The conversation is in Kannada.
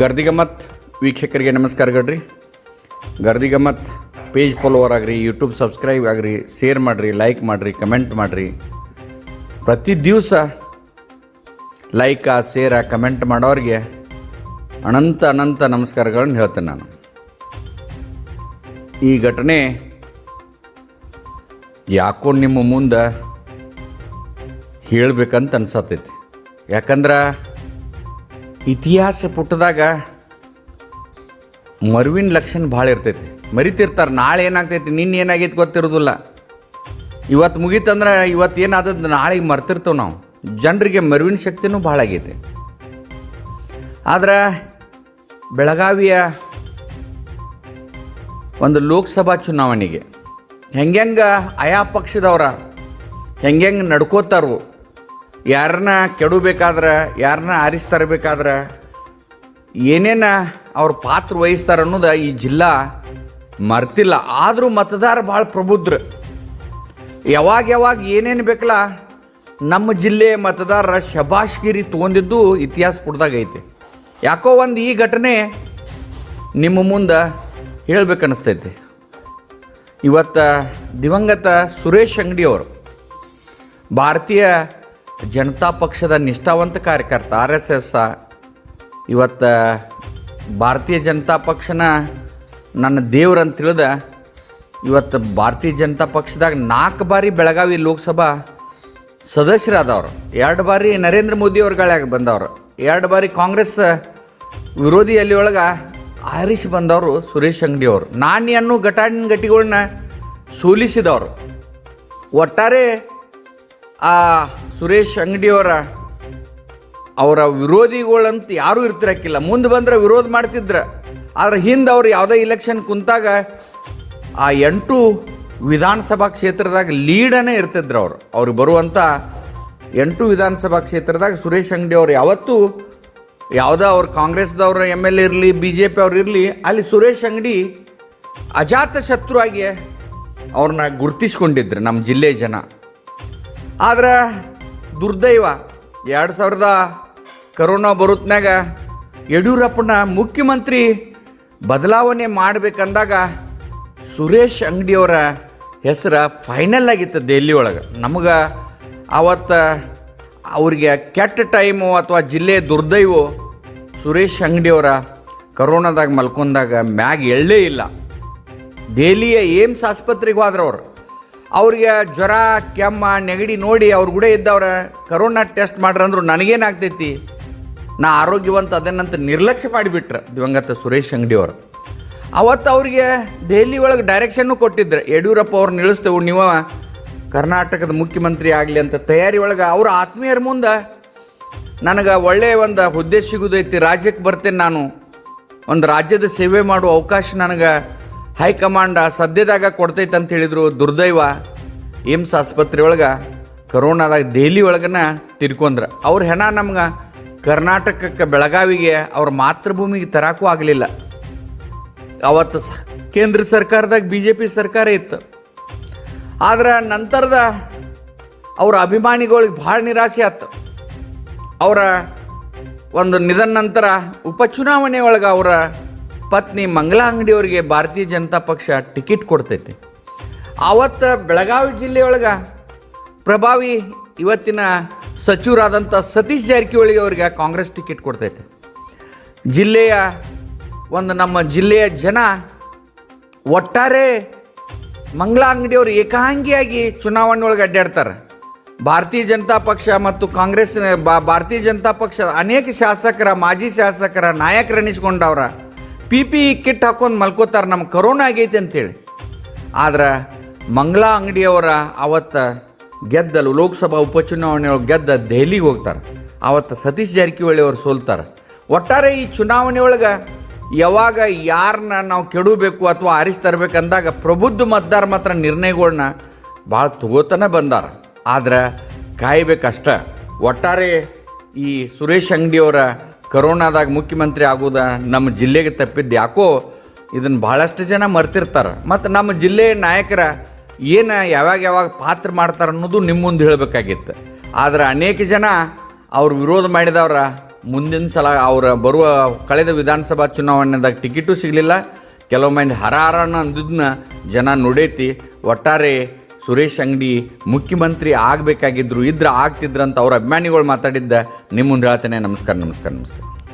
ಗರ್ದಿಗಮ್ಮತ್ ವೀಕ್ಷಕರಿಗೆ ನಮಸ್ಕಾರ ಗಡ್ರಿ. ಗರ್ದಿಗಮ್ಮತ್ ಪೇಜ್ ಫಾಲೋವರ್ ಆಗ್ರಿ ಯೂಟ್ಯೂಬ್ ಸಬ್ಸ್ಕ್ರೈಬ್ ಆಗ್ರಿ ಶೇರ್ ಮಾಡಿರಿ ಲೈಕ್ ಮಾಡಿರಿ ಕಮೆಂಟ್ ಮಾಡಿರಿ. ಪ್ರತಿ ದಿವಸ ಲೈಕ ಶೇರ ಕಮೆಂಟ್ ಮಾಡೋರಿಗೆ ಅನಂತ ಅನಂತ ನಮಸ್ಕಾರಗಳನ್ನು ಹೇಳ್ತೇನೆ ನಾನು. ಈ ಘಟನೆ ಯಾಕೋ ನಿಮ್ಮ ಮುಂದೆ ಹೇಳಬೇಕಂತ ಅನ್ಸತ್ತೈತಿ ಯಾಕಂದ್ರೆ ಇತಿಹಾಸ ಪುಟದಾಗ ಮರುವಿನ ಲಕ್ಷಣ ಭಾಳ ಇರ್ತೈತಿ. ಮರಿತಿರ್ತಾರೆ, ನಾಳೆ ಏನಾಗ್ತೈತಿ, ನಿನ್ನೆ ಏನಾಗೈತಿ ಗೊತ್ತಿರೋದಿಲ್ಲ. ಇವತ್ತು ಮುಗೀತಂದ್ರೆ ಇವತ್ತು ಏನಾದದ್ದು ನಾಳೆಗೆ ಮರ್ತಿರ್ತೇವೆ ನಾವು. ಜನರಿಗೆ ಮರುವಿನ ಶಕ್ತಿನೂ ಭಾಳ ಆಗೈತಿ. ಆದ್ರೆ ಬೆಳಗಾವಿಯ ಒಂದು ಲೋಕಸಭಾ ಚುನಾವಣೆಗೆ ಹೆಂಗೆಂಗೆ ಆಯಾ ಪಕ್ಷದವರ ಹೆಂಗೆಂಗೆ ನಡ್ಕೋತಾರೋ ಯಾರನ್ನ ಕೆಡಬೇಕಾದ್ರೆ ಯಾರನ್ನ ಆರಿಸಿ ತರಬೇಕಾದ್ರೆ, ಏನೇನ ಅವ್ರ ಪಾತ್ರ ವಹಿಸ್ತಾರೆ ಅನ್ನೋದು ಈ ಜಿಲ್ಲಾ ಮರ್ತಿಲ್ಲ. ಆದರೂ ಮತದಾರ ಭಾಳ ಪ್ರಬುದ್ಧರು ಯಾವಾಗ ಯಾವಾಗ ಏನೇನು ಬೇಕಲ್ಲ, ನಮ್ಮ ಜಿಲ್ಲೆಯ ಮತದಾರರ ಶಬಾಷ್ಗಿರಿ ತೊಗೊಂಡಿದ್ದು ಇತಿಹಾಸ ಪುಟದಾಗ ಐತಿ. ಯಾಕೋ ಒಂದು ಈ ಘಟನೆ ನಿಮ್ಮ ಮುಂದೆ ಹೇಳ್ಬೇಕನ್ನಿಸ್ತೈತಿ. ಇವತ್ತು ದಿವಂಗತ ಸುರೇಶ್ ಅಂಗಡಿ ಅವರು ಭಾರತೀಯ ಜನತಾ ಪಕ್ಷದ ನಿಷ್ಠಾವಂತ ಕಾರ್ಯಕರ್ತ ಆರ್ ಎಸ್ ಎಸ್ ಇವತ್ತು ಭಾರತೀಯ ಜನತಾ ಪಕ್ಷನ ನನ್ನ ದೇವ್ರಂತ ತಿಳಿದ, ಇವತ್ತು ಭಾರತೀಯ ಜನತಾ ಪಕ್ಷದಾಗ ನಾಲ್ಕು ಬಾರಿ ಬೆಳಗಾವಿ ಲೋಕಸಭಾ ಸದಸ್ಯರಾದವರು. ಎರಡು ಬಾರಿ ನರೇಂದ್ರ ಮೋದಿ ಗಾಳ್ಯಾಗ ಬಂದವರು. ಎರಡು ಬಾರಿ ಕಾಂಗ್ರೆಸ್ ವಿರೋಧಿ ಒಳಗೆ ಆರಿಸಿ ಬಂದವರು ಸುರೇಶ್ ಅಂಗಡಿ ಅವರು. ನಾಣ್ಯ ಅನ್ನೋ ಘಟಾನ್ ಗಟ್ಟಿಗಳನ್ನ ಸೋಲಿಸಿದವರು. ಒಟ್ಟಾರೆ ಆ ಸುರೇಶ್ ಅಂಗಡಿಯವರ ಅವರ ವಿರೋಧಿಗಳಂತ ಯಾರೂ ಇರ್ತಿರಕ್ಕಿಲ್ಲ. ಮುಂದೆ ಬಂದ್ರೆ ವಿರೋಧ ಮಾಡ್ತಿದ್ರು. ಆದರೆ ಹಿಂದೆ ಅವ್ರು ಯಾವುದೇ ಇಲೆಕ್ಷನ್ ಕುಂತಾಗ ಆ ಎಂಟು ವಿಧಾನಸಭಾ ಕ್ಷೇತ್ರದಾಗ ಲೀಡನೇ ಇರ್ತಿದ್ರು ಅವ್ರು. ಅವ್ರಿಗೆ ಬರುವಂಥ ಎಂಟು ವಿಧಾನಸಭಾ ಕ್ಷೇತ್ರದಾಗ ಸುರೇಶ್ ಅಂಗಡಿ ಅವರು ಯಾವತ್ತೂ ಯಾವುದೋ ಅವ್ರು ಕಾಂಗ್ರೆಸ್ದವ್ರ ಎಂ ಎಲ್ ಎ ಇರಲಿ ಬಿ ಜೆ ಪಿ ಅವ್ರು ಇರಲಿ, ಅಲ್ಲಿ ಸುರೇಶ್ ಅಂಗಡಿ ಅಜಾತ ಶತ್ರುವಾಗಿ ಅವ್ರನ್ನ ಗುರ್ತಿಸ್ಕೊಂಡಿದ್ರು ನಮ್ಮ ಜಿಲ್ಲೆಯ ಜನ. ಆದ್ರೆ ದುರ್ದೈವ. ಎರಡು ಸಾವಿರದ ಕರೋನಾ ಬರುತ್ತನಾಗ ಯಡಿಯೂರಪ್ಪನ ಮುಖ್ಯಮಂತ್ರಿ ಬದಲಾವಣೆ ಮಾಡಬೇಕಂದಾಗ ಸುರೇಶ್ ಅಂಗಡಿಯವರ ಹೆಸರು ಫೈನಲ್ ಆಗಿತ್ತು ದೆಹಲಿ ಒಳಗೆ. ನಮಗೆ ಆವತ್ತು ಅವ್ರಿಗೆ ಕೆಟ್ಟ ಟೈಮು ಅಥವಾ ಜಿಲ್ಲೆ ದುರ್ದೈವು ಸುರೇಶ್ ಅಂಗಡಿಯವರ ಕರೋನಾದಾಗ ಮಲ್ಕೊಂಡಾಗ ಮ್ಯಾಗ ಎಳ್ಳೇ ಇಲ್ಲ. ದೆಹಲಿಯ ಏಮ್ಸ್ ಆಸ್ಪತ್ರೆಗೆ ಹೋದ್ರ ಅವ್ರು ಅವ್ರಿಗೆ ಜ್ವರ, ಕೆಮ್ಮ, ನೆಗಡಿ ನೋಡಿ ಅವ್ರ ಕೂಡ ಇದ್ದವ್ರ ಕರೋನಾ ಟೆಸ್ಟ್ ಮಾಡ್ರಂದ್ರು ನನಗೇನಾಗ್ತೈತಿ? ನಾ ಆರೋಗ್ಯವಂತ ಅದನ್ನಂತ ನಿರ್ಲಕ್ಷ್ಯ ಮಾಡಿಬಿಟ್ರೆ, ದಿವಂಗತ ಸುರೇಶ್ ಅಂಗಡಿ ಅವರು. ಅವತ್ತು ಅವ್ರಿಗೆ ದೆಹಲಿ ಒಳಗೆ ಡೈರೆಕ್ಷನ್ನು ಕೊಟ್ಟಿದ್ರು. ಯಡಿಯೂರಪ್ಪ ಅವ್ರು ನಿಲ್ಲಿಸ್ತೇವೆ ನೀವು, ಕರ್ನಾಟಕದ ಮುಖ್ಯಮಂತ್ರಿ ಆಗಲಿ ಅಂತ ತಯಾರಿ ಒಳಗೆ ಅವ್ರ ಆತ್ಮೀಯರ ಮುಂದೆ ನನಗೆ ಒಳ್ಳೆಯ ಒಂದು ಹುದ್ದೆ ಸಿಗುದೈತಿ ರಾಜ್ಯಕ್ಕೆ ಬರ್ತೇನೆ ನಾನು. ಒಂದು ರಾಜ್ಯದ ಸೇವೆ ಮಾಡುವ ಅವಕಾಶ ನನಗೆ ಹೈಕಮಾಂಡ ಸದ್ಯದಾಗ ಕೊಡ್ತೈತೆ ಅಂತ ಹೇಳಿದರು ದುರ್ದೈವ ಏಮ್ಸ್ ಆಸ್ಪತ್ರೆ ಒಳಗೆ ಕರೋನಾದಾಗ ದೆಹಲಿ ಒಳಗನ ತಿರ್ಕೊಂಡ್ರ. ಅವ್ರ ಹೆಣ ನಮ್ಗೆ ಕರ್ನಾಟಕಕ್ಕೆ ಬೆಳಗಾವಿಗೆ ಅವ್ರ ಮಾತೃಭೂಮಿಗೆ ತರಾಕೂ ಆಗಲಿಲ್ಲ. ಅವತ್ತು ಕೇಂದ್ರ ಸರ್ಕಾರದಾಗ ಬಿ ಜೆ ಪಿ ಸರ್ಕಾರ ಇತ್ತು. ಆದ್ರೆ ನಂತರದ ಅವರ ಅಭಿಮಾನಿಗಳಿಗೆ ಭಾಳ ನಿರಾಸೆ ಆಯ್ತು ಅವರ ಒಂದು ನಿಧನ ನಂತರ ಉಪಚುನಾವಣೆ ಒಳಗೆ ಅವರ ಪತ್ನಿ ಮಂಗಲಾ ಅಂಗಡಿಯವರಿಗೆ ಭಾರತೀಯ ಜನತಾ ಪಕ್ಷ ಟಿಕೆಟ್ ಕೊಡ್ತೈತಿ. ಆವತ್ತು ಬೆಳಗಾವಿ ಜಿಲ್ಲೆಯೊಳಗೆ ಪ್ರಭಾವಿ ಇವತ್ತಿನ ಸಚಿವರಾದಂಥ ಸತೀಶ್ ಜಾರಕಿಹೊಳಿ ಅವರಿಗೆ ಕಾಂಗ್ರೆಸ್ ಟಿಕೆಟ್ ಕೊಡ್ತೈತೆ. ಜಿಲ್ಲೆಯ ಒಂದು ನಮ್ಮ ಜಿಲ್ಲೆಯ ಜನ ಒಟ್ಟಾರೆ ಮಂಗಳಾ ಅಂಗಡಿಯವರು ಏಕಾಂಗಿಯಾಗಿ ಚುನಾವಣೆ ಒಳಗೆ ಅಡ್ಡಾಡ್ತಾರೆ. ಭಾರತೀಯ ಜನತಾ ಪಕ್ಷ ಮತ್ತು ಕಾಂಗ್ರೆಸ್ ಭಾರತೀಯ ಜನತಾ ಪಕ್ಷ ಅನೇಕ ಶಾಸಕರ, ಮಾಜಿ ಶಾಸಕರ ನಾಯಕರು ಪಿ ಪಿ ಕಿಟ್ ಹಾಕೊಂಡು ಮಲ್ಕೋತಾರೆ ನಮ್ಮ ಕರೋನಾ ಆಗೈತೆ ಅಂತೇಳಿ. ಆದ್ರೆ ಮಂಗ್ಲಾ ಅಂಗಡಿಯವರ ಅವತ್ತು ಗೆದ್ದಲು ಲೋಕಸಭಾ ಉಪಚುನಾವಣೆ ಒಳಗೆ ಗೆದ್ದ ದೆಹಲಿಗೆ ಹೋಗ್ತಾರೆ. ಅವತ್ತು ಸತೀಶ್ ಜಾರಕಿಹೊಳಿ ಅವರು ಸೋಲ್ತಾರೆ. ಒಟ್ಟಾರೆ ಈ ಚುನಾವಣೆ ಒಳಗೆ ಯಾವಾಗ ಯಾರನ್ನ ನಾವು ಕೆಡಬೇಕು ಅಥವಾ ಆರಿಸಿ ತರಬೇಕಂದಾಗ ಪ್ರಬುದ್ಧ ಮತದಾರ ಮಾತ್ರ ನಿರ್ಣಯಗಳನ್ನ ಭಾಳ ತಗೋತನ ಬಂದಾರ. ಆದ್ರೆ ಕಾಯಬೇಕಷ್ಟ. ಒಟ್ಟಾರೆ ಈ ಸುರೇಶ್ ಅಂಗಡಿಯವರ ಕರೋನಾದಾಗ ಮುಖ್ಯಮಂತ್ರಿ ಆಗೋದ ನಮ್ಮ ಜಿಲ್ಲೆಗೆ ತಪ್ಪಿದ್ದು ಯಾಕೋ ಇದನ್ನು ಭಾಳಷ್ಟು ಜನ ಮರ್ತಿರ್ತಾರೆ. ಮತ್ತು ನಮ್ಮ ಜಿಲ್ಲೆಯ ನಾಯಕರ ಏನು ಯಾವಾಗ ಯಾವಾಗ ಪಾತ್ರ ಮಾಡ್ತಾರೆ ಅನ್ನೋದು ನಿಮ್ಮ ಮುಂದೆ ಹೇಳಬೇಕಾಗಿತ್ತು. ಆದರೆ ಅನೇಕ ಜನ ಅವ್ರು ವಿರೋಧ ಮಾಡಿದವರ ಮುಂದಿನ ಸಲ ಅವರ ಬರುವ ಕಳೆದ ವಿಧಾನಸಭಾ ಚುನಾವಣೆದಾಗ ಟಿಕೆಟು ಸಿಗಲಿಲ್ಲ. ಕೆಲವು ಮಂದಿ ಹರಾರನ ಅಂದಿದ್ನ ಜನ ನುಡೈತಿ. ಒಟ್ಟಾರೆ ಸುರೇಶ್ ಅಂಗಡಿ ಮುಖ್ಯಮಂತ್ರಿ ಆಗಬೇಕಾಗಿದ್ರು, ಇದ್ರೆ ಆಗ್ತಿದ್ರಂತ ಅವ್ರ ಅಭಿಮಾನಿಗಳು ಮಾತಾಡಿದ್ದ ನಿಮ್ಮ ಮುಂದೆ ಹೇಳ್ತೇನೆ. ನಮಸ್ಕಾರ ನಮಸ್ಕಾರ ನಮಸ್ಕಾರ.